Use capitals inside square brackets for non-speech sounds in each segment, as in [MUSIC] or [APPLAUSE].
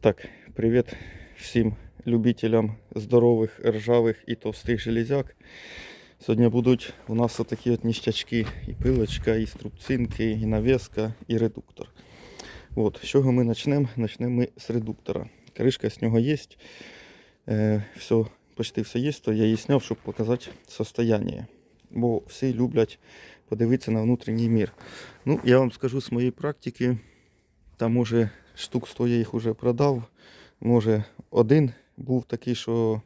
Так, привіт всім любителям здорових, ржавих і товстих железяк. Сьогодні будуть у нас отакі от ніштячки. І пилочка, і струбцинки, і навіска, і редуктор. От, з чого ми почнемо? Почнемо ми з редуктора. Кришка з нього є. Е, все, почти все є, то я її зняв, щоб показати состояние. Бо всі люблять подивитися на внутрішній мір. Ну, я вам скажу з моєї практики, там може штук 100 я їх вже продав. Може, один був такий, що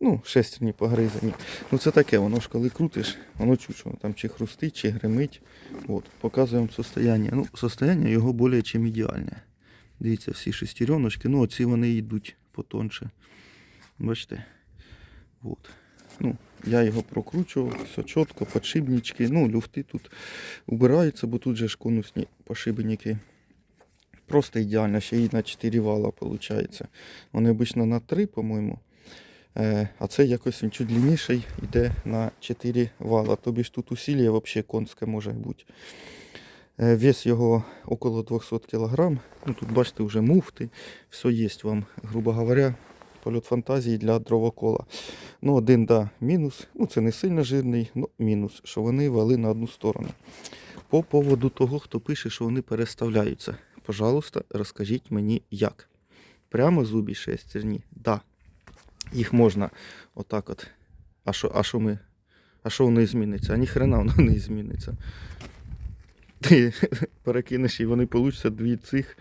ну, шестерні погризані. Ну це таке, воно ж коли крутиш, воно чуть, що там чи хрустить, чи гримить. От, показуємо состояние. Ну, состояние його більше, чим ідеальне. Дивіться, всі шестереночки, ну оці вони йдуть потонше. Бачите? От. Ну, я його прокручував, все чітко, подшипнички. Ну, люфти тут убираються, бо тут же ж конусні пошибники. Просто ідеально, ще й на 4 вала виходить. Вони обично на 3, по-моєму. Е, А це якось він чуть длинніший, йде на 4 вала. Тобі ж тут усілля взагалі конське може бути. Е, Вес його около 200 кг. Ну, тут бачите вже муфти. Все є вам, грубо говоря, польот фантазії для дровокола. Ну, один, да, мінус. Ну, це не сильно жирний, ну мінус, що вони вали на одну сторону. По поводу того, хто пише, що вони переставляються. Пожалуйста, розкажіть мені як. Прямо зубі шестерні? Да. Їх можна отак от. А що, а ми? А що воно зміниться? А ніхрена воно не зміниться. Ти [LAUGHS] перекинеш і вони получаться дві цих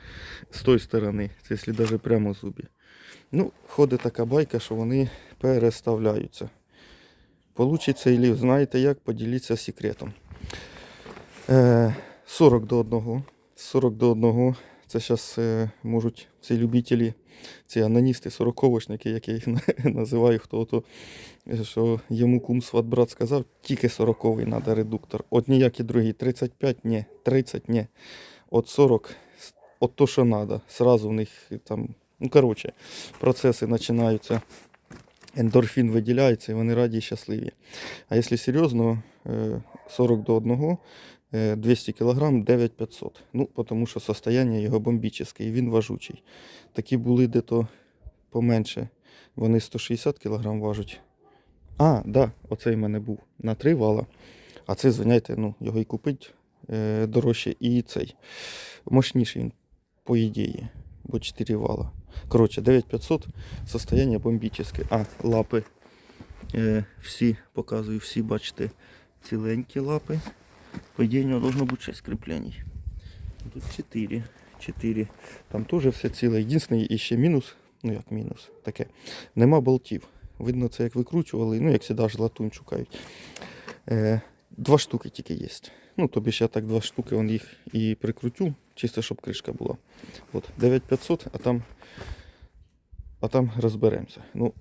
з тої сторони. Це якщо навіть прямо зубі. Ну, ходить така байка, що вони переставляються. Получиться, і знаєте як, поділіться секретом. Е, 40 до 1. 40 до 1. Це зараз е, можуть ці любителі, ці аноністи, сороковочники, як я їх [LAUGHS] називаю, хто то, е, що йому кум брат сказав, тільки 40 треба редуктор. От ніякі другі. 35 ні, 30 ні. От 40, от то, що треба. Сразу в них е, там, ну коротше, процеси починаються. Ендорфін виділяється і вони раді і щасливі. А якщо серйозно, е, 40 до 1, е, 200 кг 9500. Ну, тому що состояние його бомбічне, і він важучий. Такі були де-то поменше. Вони 160 кг важать. А, да, оцей в мене був на 3 вала. А це, звиняйте, ну, його і купить е, дорожче. І цей мощніший він, по ідеї, бо 4 вала. Коротше, 9500 состояние бомбічне. А, лапи. Е, всі, показую, всі, бачите, ціленькі лапи. По ідеї, у нього должно бути 6 кріплений. Тут 4. 4. Там теж все ціле. Єдиний і ще мінус. Ну як мінус, таке. Нема болтів. Видно, це як викручували, ну як завжди ж латунь шукають. Е, два штуки тільки є. Ну, тобі ще так два штуки он їх і прикрутю, чисто щоб кришка була. От, 9500, а там, а там розберемося. Ну,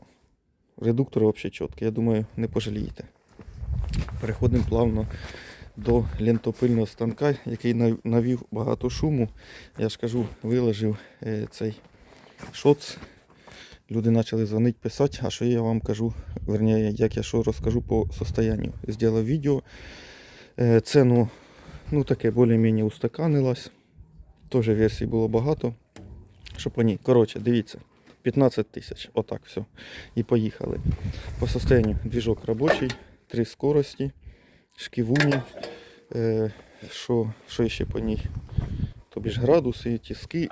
редуктор взагалі чіткий, я думаю, не пожалієте. Переходимо плавно до лентопильного станка, який навів багато шуму. Я ж кажу, виложив е, цей шоц. Люди почали дзвонити, писати, а що я вам кажу, верніше, як я що розкажу по состоянню. Зробив відео. Е, Ціну, ну таке, більш-менш устаканилась. Теж версій було багато. Що по ній. Коротше, дивіться. 15 тисяч. Отак все. І поїхали. По состоянию движок робочий, три скорості, шківуні. Е, що, що ще по ній? Тобі ж градуси, тиски.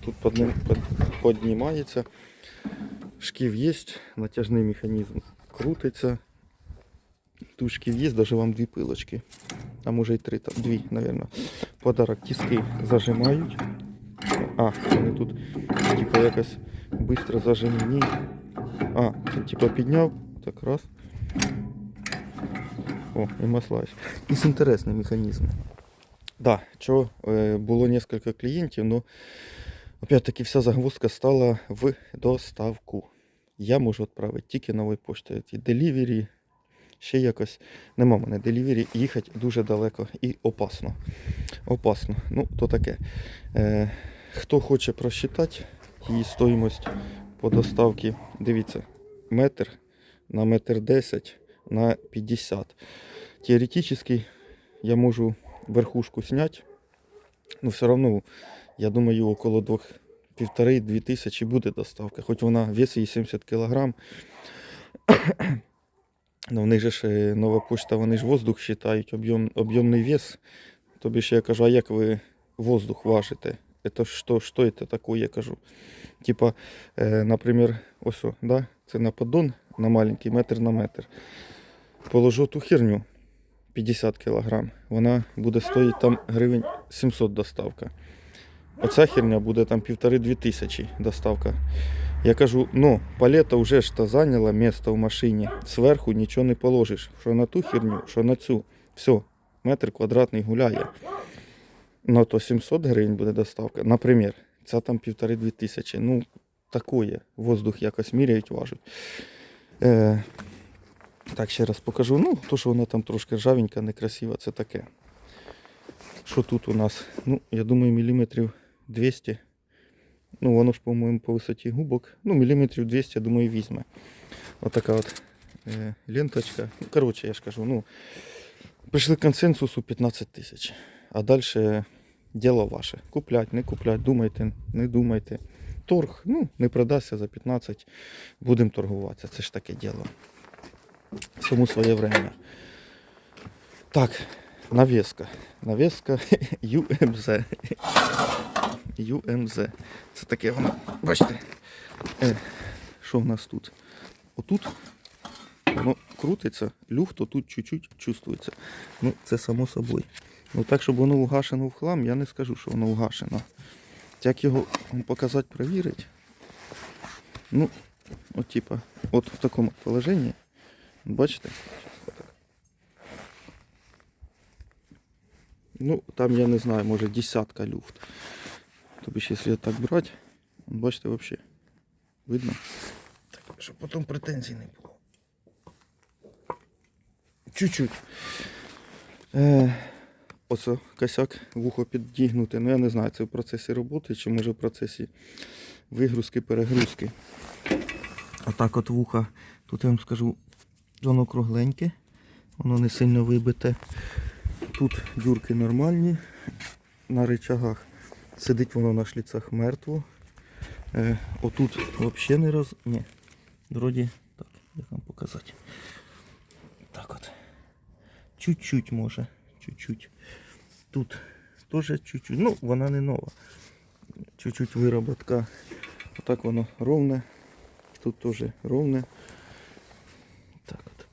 Тут подним, под, піднімається. Шків є, натяжний механізм крутиться. Тут шків є, навіть вам дві пилочки. А може й три, там, дві, мабуть. Подарок тиски зажимають. А, вони тут типа якось швидко зажимні. А, це типа підняв. Так раз. О, і маслач. І інтересний механізм. Да, що е, було кілька клієнтів, но опять-таки вся загвоздка стала в доставку. Я можу відправити тільки новою поштою. Ті Делівері, ще якось. Нема мене делівері, їхати дуже далеко і опасно. Опасно. Ну, то таке. Е, хто хоче просчитати її стоїмость по доставці, дивіться, метр на метр 10 на 50. Теоретично я можу верхушку зняти, но все равно, я думаю, около 2 півтори-дві тисячі буде доставка. Хоч вона весить її 70 кг. Ну, вони ж е, нова почта, вони ж воздух вважають, об'єм, об'ємний вес. Тобі ж я кажу, а як ви воздух важите? Это що, що це таке, я кажу. Типа, е, наприклад, ось, да? це на поддон, на маленький, метр на метр. Положу ту херню 50 кг, вона буде стоїти там гривень 700 доставка. Оця херня буде там півтори-дві тисячі доставка. Я кажу, ну, палета вже ж та зайняла місце в машині. Зверху нічого не положиш. Що на ту херню, що на цю. Все, метр квадратний гуляє. Ну, то 700 гривень буде доставка. Наприклад, ця там півтори-дві тисячі. Ну, такое. Воздух якось міряють, важить. Е, так, ще раз покажу. Ну, то, що вона там трошки ржавенька, некрасива, це таке. Що тут у нас? Ну, я думаю, міліметрів 200. Ну, воно ж, по-моєму, по висоті губок. Ну, міліметрів 200, я думаю, візьме. Отака от е, ленточка. Ну, коротше, я ж кажу, ну, прийшли консенсусу 15 тисяч. А далі діло ваше. Куплять, не куплять, думайте, не думайте. Торг, ну, не продасться за 15, будемо торгуватися. Це ж таке діло. Всьому своє время. Так, навеска. Навеска [LAUGHS] UMZ. UMZ. Це таке воно. Бачите. Е, що в нас тут? Отут воно крутиться, люфт тут чуть-чуть чувствується. Ну, це само собою. Ну так, щоб воно угашено в хлам, я не скажу, що воно угашено. Як його вам показати, перевірити? Ну, от типа, от в такому положенні. Бачите? Ну, там я не знаю, може десятка люфт. Тобто, якщо так брати, бачите, взагалі видно. Так, щоб потім претензій не було. Чуть-чуть. Е, оце косяк вухо піддігнути. Ну я не знаю, це в процесі роботи чи може в процесі вигрузки, перегрузки. Отак от вуха. Тут я вам скажу, воно кругленьке, воно не сильно вибите. Тут дюрки нормальні на рычагах. Сидить воно на шліцах мертво. Е, отут взагалі не роз... Ні. Вроді, так, як вам показати. Так от. Чуть-чуть може. Чуть-чуть. Тут теж чуть-чуть. Ну, вона не нова. Чуть-чуть вироботка. Отак воно ровне. Тут теж ровне.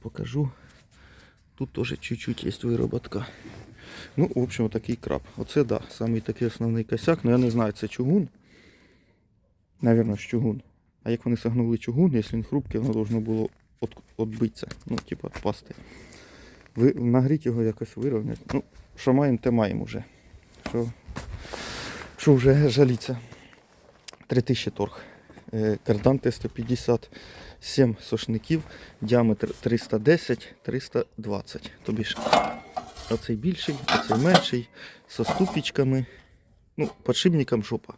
Покажу. Тут теж чуть-чуть є вироботка. Ну, в общем, такий краб. Оце да, самий такий основний косяк. Ну я не знаю, це чугун. Навірно, чугун. А як вони согнули чугун, якщо він хрупкий, воно должно було от, отбитися. Ну, типа, відпасти. Ви нагріть його якось вирівняти. Ну, що маємо, те маємо вже. Що, що вже жаліться. 3000 торг. Е, Кардан Т-150, 7 сошників, діаметр 310-320. Тобі ж оцей більший, оцей менший, со ступічками. Ну, подшипникам жопа.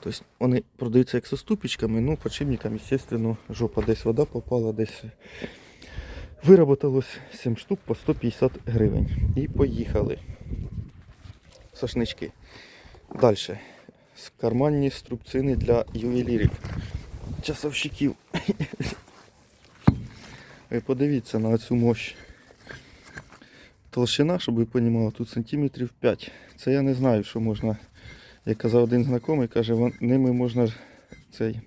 Тобто вони продаються як со ступічками, ну подшипникам, звісно, жопа. Десь вода попала, десь вироботалось 7 штук по 150 гривень. І поїхали. Сошнички. Далі. Карманні струбцини для ювелірів. Часовщиків. [LAUGHS] Ви подивіться на цю мощь. Толщина, щоб ви розуміли, тут сантиметрів 5. Це я не знаю, що можна. Як казав один знайомий, каже, ними можна цей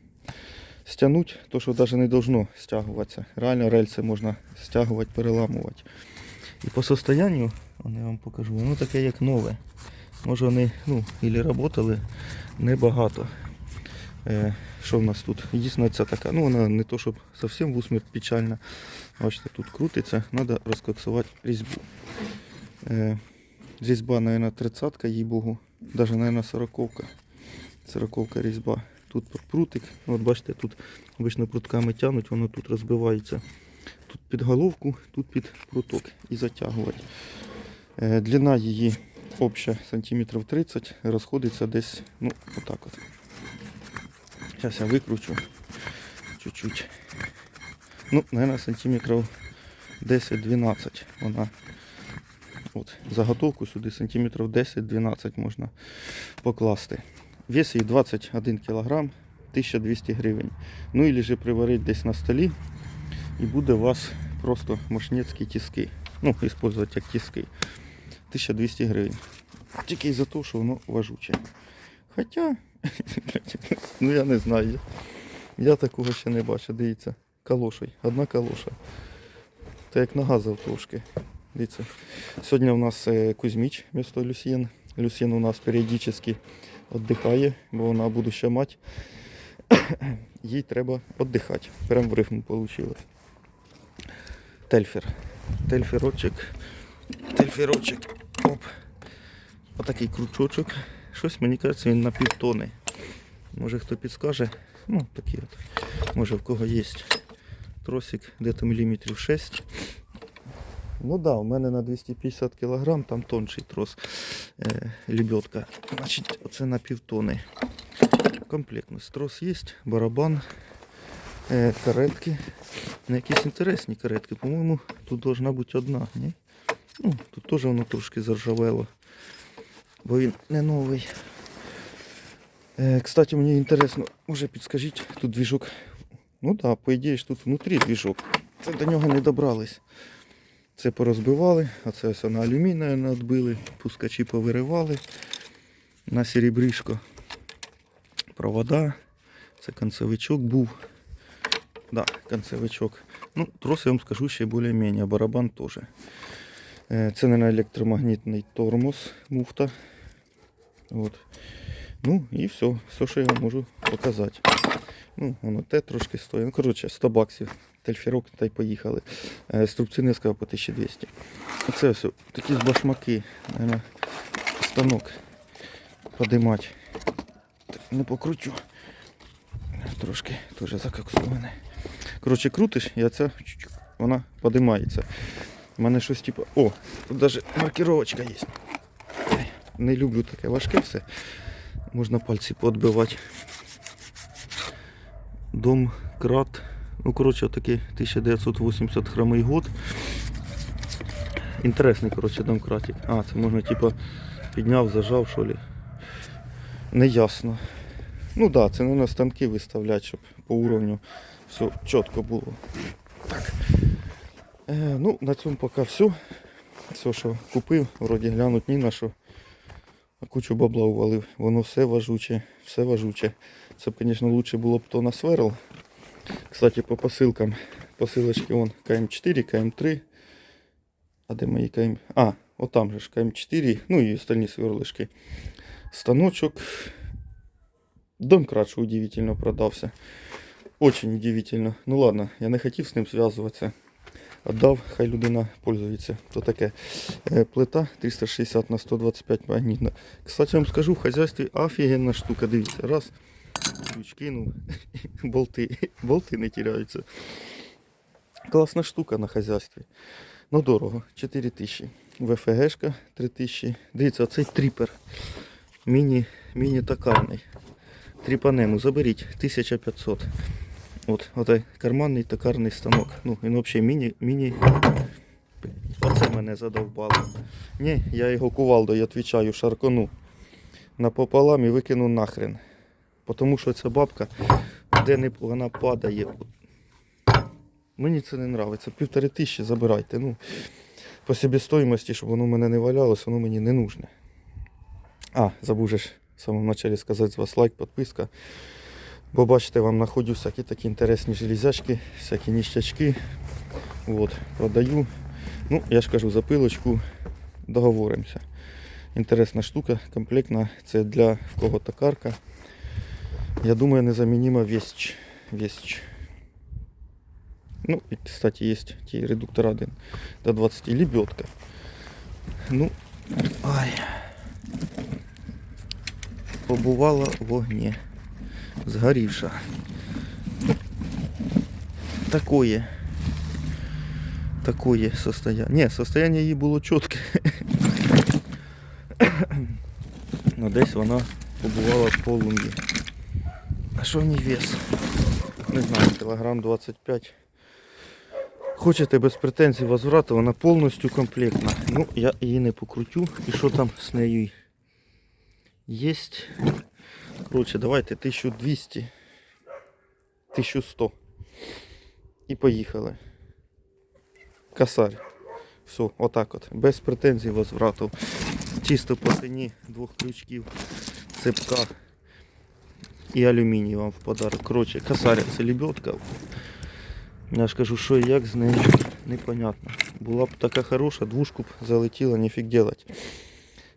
стягнути, то що навіть не должно стягуватися. Реально рельси можна стягувати, переламувати. І по состоянню, я вам покажу, воно таке як нове. Може вони ну, ілі працювали небагато. Що в нас тут? Дійсно ця така, ну вона не то, щоб зовсім в усмерть печальна. Бачите, тут крутиться, треба розкоксувати різьбу. Е, різьба, мабуть, 30-ка, їй богу. Навіть, мабуть, 40-ка. 40-ка різьба. Тут прутик. От бачите, тут обично прутками тягнуть, воно тут розбивається. Тут під головку, тут під пруток і затягувати. Е, длина її обща сантиметрів 30, розходиться десь, ну, отак от. Зараз я викручу чуть-чуть. Ну, наверное, сантиметрів 10-12 вона. От, заготовку сюди сантиметрів 10-12 можна покласти. Вес її 21 кг, 1200 гривень. Ну і же приварити десь на столі, і буде у вас просто мошнецькі тіски. Ну, використовувати як тіски. 1200 гривень. Тільки із-за того, що воно важуче. Хоча, [LAUGHS] ну я не знаю. Я такого ще не бачив. Дивіться, калошей. Одна калоша. Та як нога завтовшки. Дивіться. Сьогодні у нас е, Кузьміч місто Люсьєн. Люсьєн у нас періодично віддихає, бо вона будуща мать. [COUGHS] Їй треба віддихати. Прям в рифму вийшло. Тельфер. Тельферочок. Тельферочок. Оп. Отакий крючочок. Щось мені кажеться, він на півтони. Може хто підскаже. Ну, такий от. Може в кого є тросик, де-то міліметрів 6. Ну да, у мене на 250 кг, там тонший трос е, лебедка. Значить, оце на півтони. Комплектність. Трос є, барабан, е, каретки. Ну, якісь інтересні каретки. По-моєму, тут должна бути одна, ні? Ну, тут теж воно трошки заржавело. Бо він не новий. Е, кстати, мені інтересно, може підскажіть, тут двіжок. Ну так, да, по ідеї ж тут внутрі двіжок. Це до нього не добрались. Це порозбивали, а це все на алюмінію надбили, пускачі повиривали на серебришко. Провода. Це концевичок був. Да, концевичок. Ну, трос я вам скажу ще більш-менш, барабан теж. Е, Це не на електромагнітний тормоз, муфта. От. Ну і все, все, що я вам можу показати. Ну, воно те трошки стоїть. Ну, коротше, 100 баксів. Тельфірок та й поїхали. Е, Струбцини я сказав по 1200. Оце все. Такі ж башмаки. Наверно, станок подимати. Не покручу. Трошки теж закоксоване. Коротше, крутиш і оця вона подимається. У мене щось типу. О, тут навіть маркировочка є. Не люблю таке важке все. Можна пальці подбивати. Дом крат. Ну, коротше, такий 1980 хромий год. Інтересний, коротше, домкратик. А, це можна типу підняв, зажав, що ли. Неясно. Ну так, да, це не на станки виставляти, щоб по уровню все чітко було. Так. Е, ну, на цьому поки все. Все, що купив, вроді глянуть ні на що. Кучу бабла увалив. Воно все важуче, все важуче. Це б, звісно, лучше було б то на сверл. Кстати, по посилкам. Посилочки вон КМ4, КМ3. А де мої КМ? А, отам же ж КМ4, ну і остальні сверлишки. Станочок. Домкрат, що удивительно продався. Очень удивительно. Ну ладно, я не хотів з ним зв'язуватися. Отдав, хай людина пользується. То таке. Е, Плита 360 на 125 магнітна. Кстати, вам скажу, в хазяйстві офігенна штука. Дивіться, раз. Ключ кинув. [LAUGHS] Болти. Болти не теряються. Класна штука на хазяйстві. Ну дорого. 4 тисячі. ВФГшка 3 тисячі. Дивіться, оцей тріпер. Міні, міні-токарний. Тріпанему заберіть 1500. От, отой карманний токарний станок. Ну, він взагалі міні, міні. Оце мене задовбало. Ні, я його кувалдою, відповідаю, шаркону напополам і викину нахрен. Тому що ця бабка, де не вона падає. Мені це не подобається. Півтори тисячі забирайте. Ну, по себестоїмості, щоб воно в мене не валялось, воно мені не нужне. А, ж в самому початку сказати з вас лайк, підписка. Бо бачите, вам знаходжу всякі такі інтересні железячки, всякі ніщачки. От, продаю. Ну, я ж кажу, за пилочку договоримося. Інтересна штука, комплектна. Це для в кого токарка. Я думаю, незамінима вещь. вещь. Ну, і, кстати, є ті редуктор 1 до 20 лебедка. Ну, ай. Побувала в вогні. Згорівша. Такое. Такое состояние. Не, состояние її було чітке. [COUGHS] Ну десь вона побувала в полум'ї. А що в ній вес? Не знаю, кілограм 25. Хочете без претензій возврату, вона повністю комплектна. Ну, я її не покрутю. І що там з нею є? Коротше, давайте 1200, 1100. І поїхали. Косарь. Все, отак от. Без претензій возврату. Чисто по ціні двох крючків, цепка і алюміній вам в подарок. Коротше, косаря це лебедка. Я ж кажу, що і як з нею, непонятно. Була б така хороша, двушку б залетіла, ніфіг делать.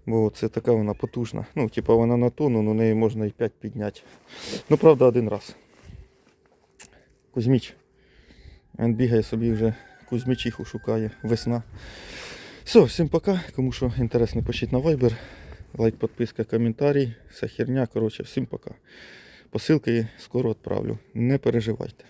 Бо це така вона потужна. Ну, типа вона на тонну, але неї можна і 5 підняти. Ну, правда, один раз. Кузьміч. Він бігає собі вже Кузьмічиху шукає. Весна. Все, всім пока. Кому що інтересно, пишіть на Viber. Лайк, підписка, коментарі. Вся херня. Коротше, всім пока. Посилки скоро відправлю. Не переживайте.